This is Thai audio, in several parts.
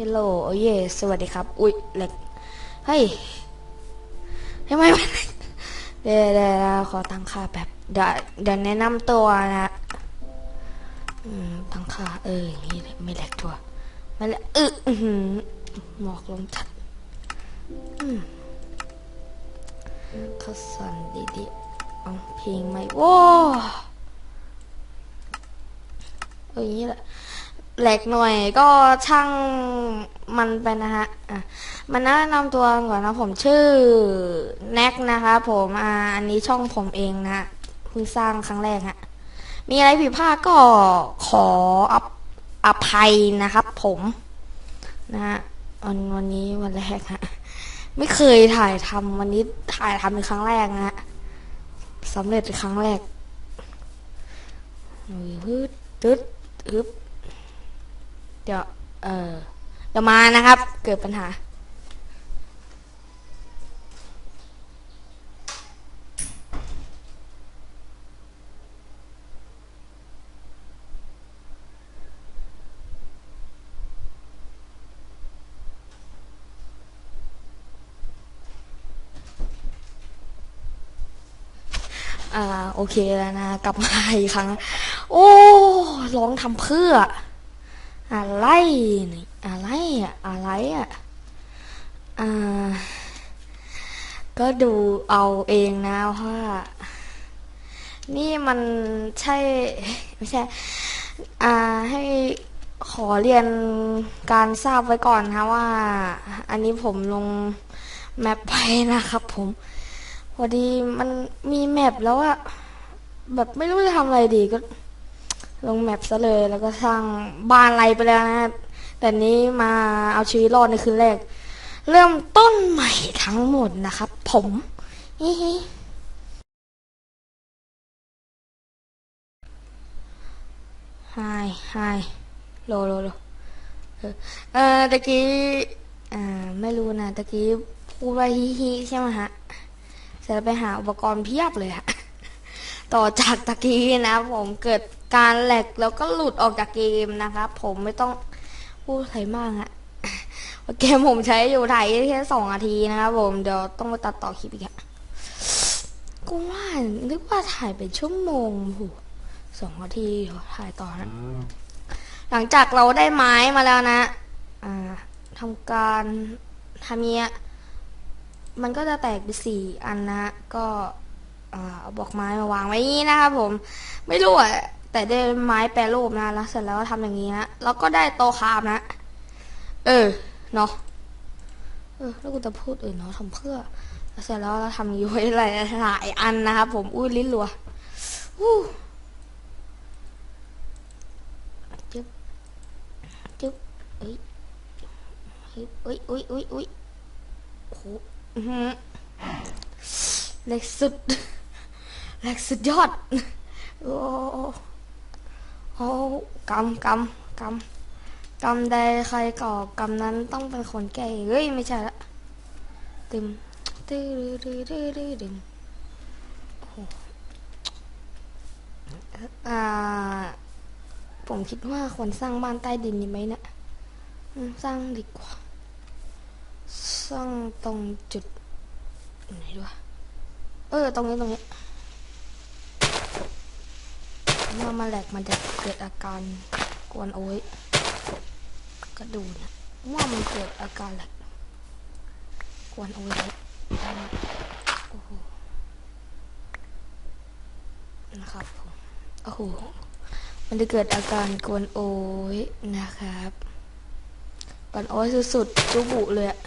เฮลโลโอ้ยสวัสดีครับ อุ๊ยเล็กเฮ้ยทำไมมันเดี๋ยวเดี๋ยวเราขอตั้งค่าแบบเดี๋ยวเดี๋ยวแนะนำตัวนะอืมตั้งค่าเอออย่างนี้เลยไม่แหลกตัวไม่แหลกอือหือหมอกลงชัดอืมเขาสันดีๆเอาเพลงไหมโว้เอออย่างนี้แหละ แหลกหน่อยก็ช่างมันไปนะฮะอะมันแนะนำตัวก่อนนะผมชื่อแน็กนะคะผมอ่าอันนี้ช่องผมเองนะฮะเพิ่งสร้างครั้งแรกฮะมีอะไรผิดพลาดก็ขออภอภัยนะครับ ผมนะฮะวันวันนี้วันแรกฮะไม่เคยถ่ายทำวันนี้ถ่ายทำเป็นครั้งแรกนะฮะสำเร็จครั้งแรกฮึดตึ๊ดอึบ ดี๋ยวเออเดี๋ยวมานะครับ เกิดปัญหา อ่า โอเคแล้วนะ กลับมาอีกครั้ง โอ้ ร้องทำเพื่อ อะไรนี่อะไรอะอะไรอะอ่า ก็ดูเอาเองนะว่า นี่มันใช่ ไม่ใช่ อ่าให้ขอเรียนการทราบไว้ก่อนนะว่า อันนี้ผมลงแมปไปนะครับผมพอดีมันมีแมปแล้วอะแบบไม่รู้จะทำอะไรดีก็ ลงแมปซะเลยแล้วก็สร้างบ้านอะไรไปแล้วนะแต่นี้มาเอาชีวิตรอดในคืนแรก เริ่มต้นใหม่ทั้งหมดนะครับ ผมฮิฮิไฮไฮโลโลโลเออเออตะกี้อ่าไม่รู้นะตะกี้พูดว่าฮิฮิใช่ไหมฮะเสร็จแล้วไปหาอุปกรณ์เพียบเลยฮะ ต่อจากตะกี้นะผมเกิดการแหลกแล้วก็หลุดออกจากเกมนะครับผมไม่ต้องพูดอะไรมากอะเกมผมใช้อยู่ถ่ายแค่สองนาทีนะครับผมเดี๋ยวต้องไปตัดต่อคลิปอีกอะกูว่านึกว่าถ่ายเป็นชั่วโมงโหสองนาทีถ่ายต่อนะ หลังจากเราได้ไม้มาแล้วนะ อ่าทำการทำเนี้ยมันก็จะแตกเป็นสี่อันนะก็ เอาบอกไม้มาวางไว้อย่นี้นะครับผมไม่รู้อะแต่ได้ไม้แปรรูปนะแล้วเสร็จแล้วก็ทำอย่างนี้นะแล้วก็ได้โตคามนะ เออเนาะเออแล้วกูจะพูดอื่นเนาะทำเพื่อแล้วเสร็จแล้วเราทำอย่างนี้ไว้หลายหลายอันนะครับผมอุ้ยลิ้นรัวอู้จึ๊บจึ๊บเอ้ยเฮ้ยเอ้ยอุ้ยอุ้ยอุ้ยโอ้โหเล็กสุด เล็กสุดยอด โอ้โอ้กำกำกำกำใดใครก่อกำนั้นต้องเป็นคนแก่เฮ้ย ไม่ใช่ละตึมตื้อดื้อดื้อดื้อดึงโอ้อ่า ผมคิดว่าควรสร้างบ้านใต้ดินดีไหมเนะี่ยสร้างดีกว่า สร้างตรงจุดไหนดีวะเออ ตรงนี้ตรงนี้ เมื่อมาแหลกมันจะเกิดอาการกวนโอ้ยก็ดูนะว่ามันเกิดอาการแหลกกวนโอ้ยโอ้โหนะครับผมโอ้โหมันจะเกิดอาการกวนโอ้ยนะครับกวนโอ้ยสุดๆจุบุเลยอะ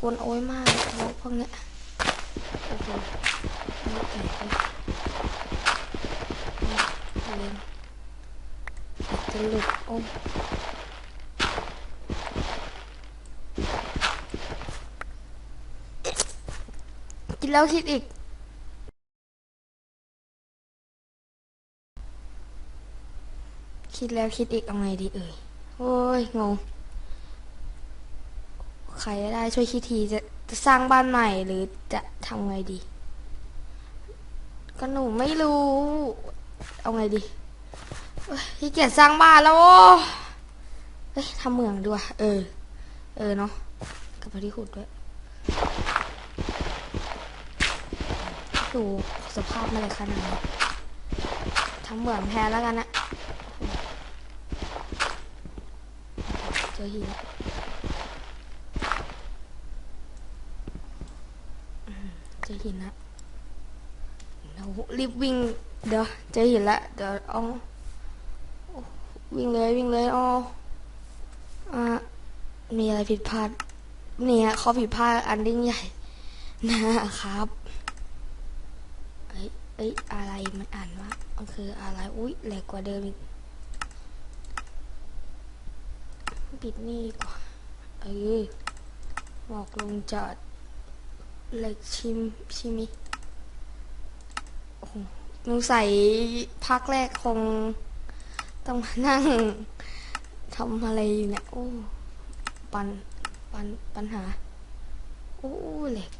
กวนโอ้ยมากพวกเนี้ย โอ้โหไม่แตกเลยเล่นจะหลุดโอ้กินแล้วคิดอีกคิดแล้วคิดอีกเอาไงดีเอ่ย โอ้ยงง ใครได้ช่วยคิดทีจะ จะสร้างบ้านใหม่หรือจะทำไงดี ก็หนูไม่รู้ เอาไงดีเอ้ยขี้เกียจสร้างบ้านแล้วอ้เอ้ยทำเหมืองด้วย เออ เออเนาะกับพอที่ขุดด้วยดูสภาพมาเลยขนาดนี้ทำเหมืองแทนแล้วกันนะเจอหินอืมเจอ หินละเดี๋ยวรีบวิ่ง เดี๋ยวเจอหินละเดี๋ยวเอาวิ่งเลยวิ่งเลยเอาอ่ามีอะไรผิดพลาด เนี่ยเขาผิดพลาดอันยิ่งใหญ่นะครับเอ้ยเอ้ยอะไรมันอ่านว่ามันคืออะไรอุ้ยแหลกกว่าเดิมอีกปิดนี่ดีกว่าเออหมอกลงจอด เหล็กชิมชิมิโอ้หหนูใส่พักแรกคงต้องมานั่งทำอะไรอยู่เนี่ย โอ้ ปัน ปัน ปัญหา โอ้เหล็ก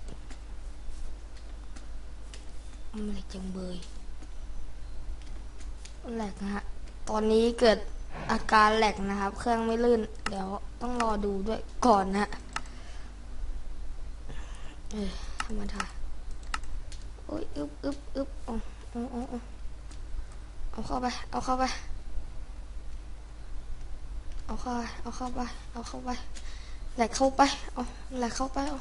มันเหล็กจังเบยแหลกนะฮะ ตอนนี้เกิดอาการแหลกนะครับ เครื่องไม่ลื่น เดี๋ยวต้องรอดูด้วยก่อนนะ เออธรรมดาโอ้ยอึบอึบอึบเอาเอาเอาเอาเอาเข้าไป เอาเข้าไป เอาเข้าไปเอาเข้าไป เอาเข้าไปแหลกเข้าไป เอาแหลกเข้าไป เอา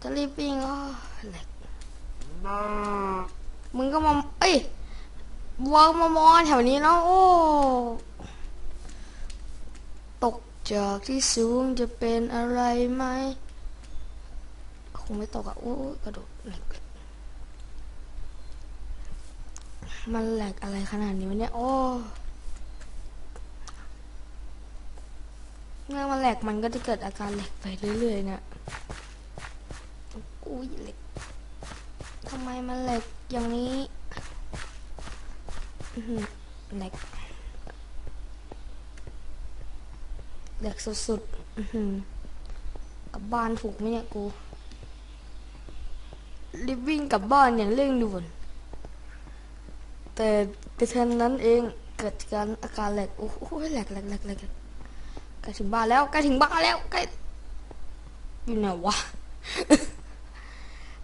จะรีบวิ่งอ๋อแหลกมึงก็มา เอ้ยวางมามองแถวนี้เนาะโอ้ ตกจากที่สูงจะเป็นอะไรไหม คงไม่ตกอะโอ้กระโดดแหลกมันแหลกอะไรขนาดนี้วะเนี่ย โอ้เมื่อมันแหลกมันก็จะเกิดอาการแหลกไปเรื่อยๆเนะอุ้ยแหลกทำไมมันแหลกอย่างนี้อื้อหือแหลกแหลกสุดๆอื้อหือกลับบ้านถูกไหมเนี่ยกู รีบวิ่งกลับบ้านอย่างเร่งด่วน แต่แต่เท่านั้นเองเกิดการอาการแหลกโอ้โหแหลกแหลกแหลกแหลกใกล้ถึงบ้านแล้วใกล้ถึงบ้านแล้วใกล้อยู่ไหนวะ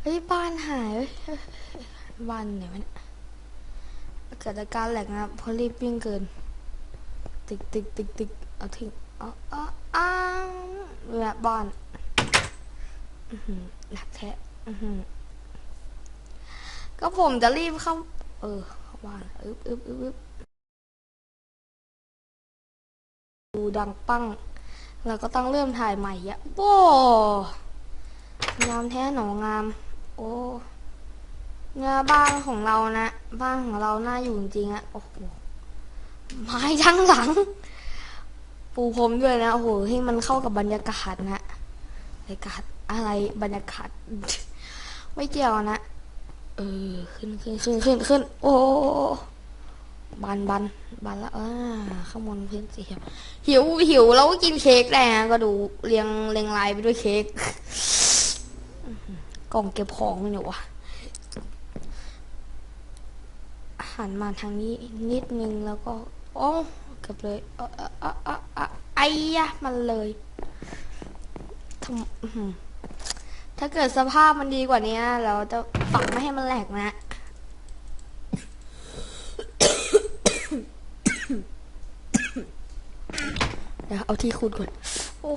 เฮ้ยบ้านหายบ้านไหนวะเนี่ยเกิดอาการแหลกนะเพราะรีบวิ่งเกิน ติ๊กติ๊กติ๊กติ๊กเอาทิ้งเอาเอาอ้าวแบบบ้านหนักแท้อือ ก็ผมจะรีบเข้า เออเข้าบ้านอึบอึบอึบอึบดูดังปังเราก็ต้องเริ่มถ่ายใหม่อะโว้งามแท้หนองาม โอ้เนี่ยบ้านของเรานะบ้านของเราน่าอยู่จริงอะโอ้โหไม้ทั้งหลัง ปูพรมด้วยนะโอ้โหให้มันเข้ากับบรรยากาศนะบรรยากาศอะไรบรรยากาศ ไม่เกี่ยวนะ เออ ขึ้นขึ้นขึ้นขึ้นขึ้น โอ้บันบันบันละอ่าข้างบนพื้นสีเขียวหิวหิวแล้วก็กินเค้กแหละก็ดูเรียงเรียงรายไปด้วยเค้กกล่องเก็บของเนี่ยวะหันมาทางนี้นิดนึงแล้วก็โอ้เกือบเลยเออเออเออเออไอ้ยะมันเลยทำ ถ้าเกิดสภาพมันดีกว่านี้เราจะปรับไม่ให้มันแหลกนะ เดี๋ยวเอาที่คูณก่อน โอ้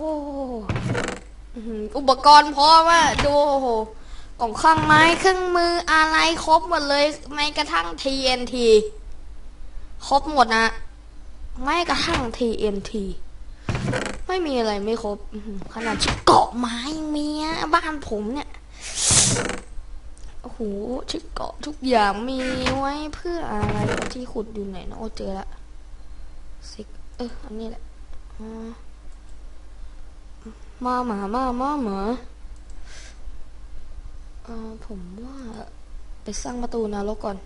อุปกรณ์พร้อมอะดูโอ้โหกล่องเครื่องไม้เครื่องมืออะไรครบหมดเลยแม้กระทั่ง TNT ครบหมดนะแม้กระทั่ง TNT ไม่มีอะไรไม่ครบ ขนาดชุดเกาะไม้ยังมีอะบ้านผมเนี่ยโอ้โหชุดเกาะทุกอย่างมีไว้เพื่ออะไรที่ขุดอยู่ไหนเนะโอ้เจอละซิกเอออันนี้แหละมาหมามามาหมาเออผมว่าไปสร้างประตูนรกก่อน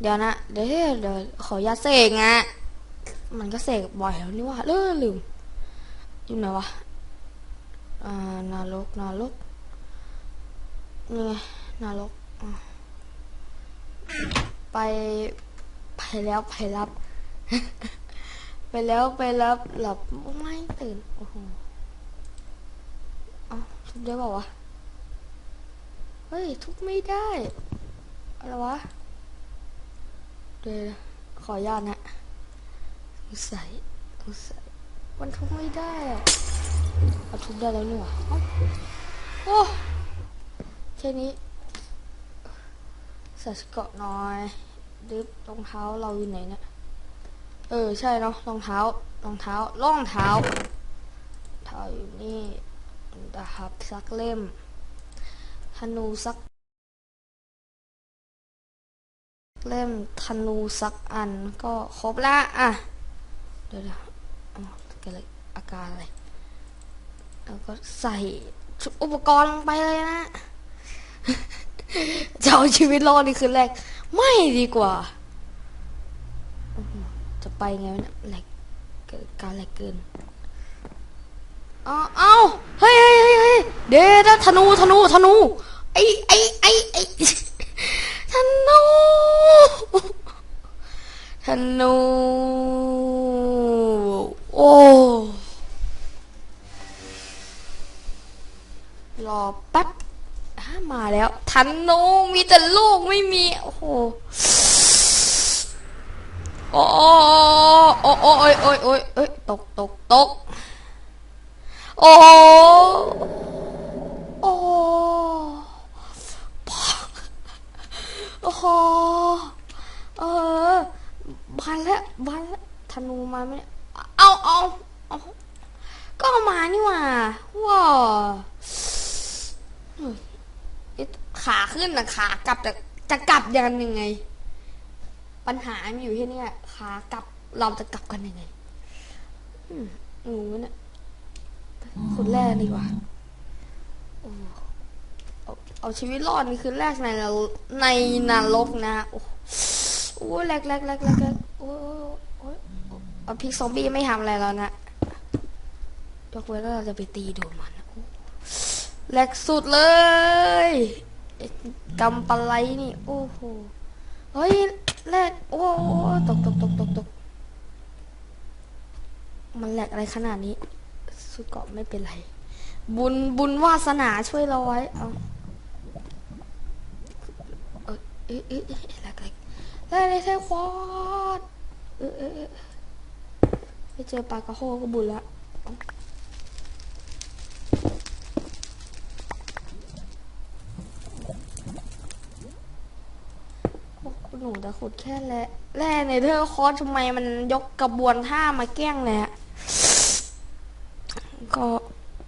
เดี๋ยวนะ เดี๋ยวเดี๋ยวขอยาเสกงะมันก็เสกบ่อยแล้วนี่ว่าเลื่อลืม อยู่ไหนวะอ่านรกนรกนี่ไงนรกไปไปแล้วไปรับ ไปแล้วไปรับหลับไม่ตื่นโอ้โหเอาทุบได้เปล่าวะเฮ้ยทุบไม่ได้อะไรวะเดี๋ยวขออนุญาตนะสงสัยสงสัย มันทุบไม่ได้อะเอาทุบได้แล้วนี่หว่าเอ้โอ้แค่นี้ใส่เกราะน่อยดึบรองเท้าเราอยู่ไหนเนี่ย เออใช่เนาะรองเท้ารองเท้ารองเท้า เท้าอยู่นี่ดาบสักเล่มธนูสัก เล่มธนูสักอันก็ครบละอะ เดี๋ยว เดี๋ยวอ๋อเกิดอาการอะไรแล้วก็ใส่ชุดอุปกรณ์ลงไปเลยนะจะเอาชีวิตรอดนี่คือแรก ไม่ดีกว่า จะไปไงวะเนี่ยแหลกเกิดการแหลกเกินเอาเอาเฮ้ยเฮ้ยเฮ้ยเฮ้ยเดี๋ยวนะธนูธนูธนูไอไอไอไอธนูธนูโอ้รอแป๊บอะมา แล้วธนูมีแต่ลูกไม่มี โอ้โหโอ้โอ้โอ้โอ้ยโอ้ยโอ้ยเอ้ยตกตกตกโอ้โอ้โอ้โหเออบานแล้วบานแล้วธนูมาไหมเนี่ยเอาเอาเอาก็เอามานี่หว่าว้า ขาขึ้นนะขากลับจะจะกลับยังยังไง ปัญหามันอยู่ที่นี่ขากลับเราจะกลับกันยังไงอืมงูเนี่ยคนแรกดีกว่าเอาเอาชีวิตรอดนี่คือแรกในในนรกนะโอ้โหแรกแรกแรกแรกแรกโอ้เอาพิกซอมบี้ไม่ทำอะไรแล้วนะยกเว้นว่าเราจะไปตีโดนมันนะโอ้แรกสุดเลย กำปะไลนี่ โอ้โห เฮ้ยแรกโอ้โอ้ตกตกตกตกตกมันแหลกอะไรขนาดนี้ สุดเกาะไม่เป็นไร บุญบุญวาสนาช่วยเราไว้ เอาเออเอ๊ะเอ๊ะเอ๊ะอะไรกันได้ได้ควอดเออเออเออไปเจอปลากระโฮก็บุญละเอาโอ้หนูจะ ขุดแค่แร่แร่ในเธอร์คอร์สทำไมมันยกกระบวนท่ามาแกล้งเลยอะก็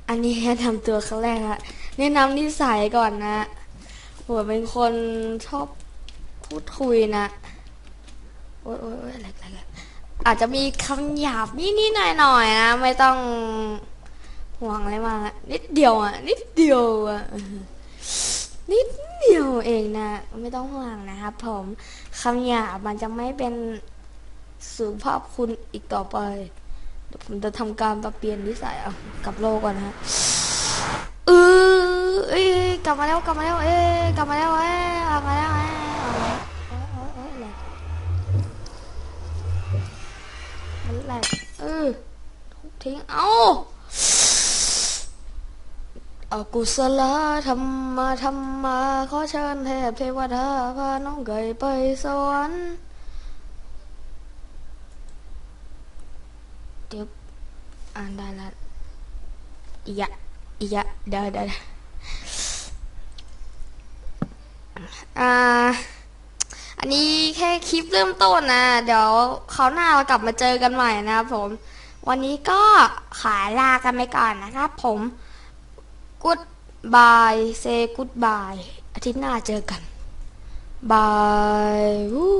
อันนี้แนะนำตัวครั้งแรกอะแนะนำนิสัยก่อนนะผมเป็นคนชอบพูดคุยนะโอ๊ยโอ๊ยโอ๊ยอะไรอะไรอาจจะมีคำหยาบนิดนิดหน่อยหน่อยๆนะไม่ต้องห่วงอะไรมากนิดเดียวอะ นิดเดียวอะนิดเดียวเองนะ ไม่ต้องห่วงนะครับผม คำหยาบมันจะไม่เป็นสุภาพคุณอีกต่อไปเดี๋ยวผมจะทำการปรับเปลี่ยนนิสัยเอากลับโลกก่อนนะฮะเออเอ้ยกลับมาแล้วกลับมาแล้วเอ้ยกลับมาแล้วเอ้ยกลับมาแล้วเอ้ยเอาแล้วเอ้ยเอ้ยเอ้ยแหลกมันแหลกเออทุบทิ้งเอา อากุศลธรรมธรรมาขอเชิญเทพเทวดาพาน้องไก่ไปสวรรค์เดี๋ยวอ่านได้ล้วอีกอะอีกอะเดี๋ยวเดี๋ยวเดี๋ยวอ่า อันนี้แค่คลิปเริ่มต้นนะ เดี๋ยวเขาหน้าเรากลับมาเจอกันใหม่นะครับผม วันนี้ก็ขายลากันไปก่อนนะครับผม good bye say goodbye อาทิตย์หน้าเจอกันบายวู้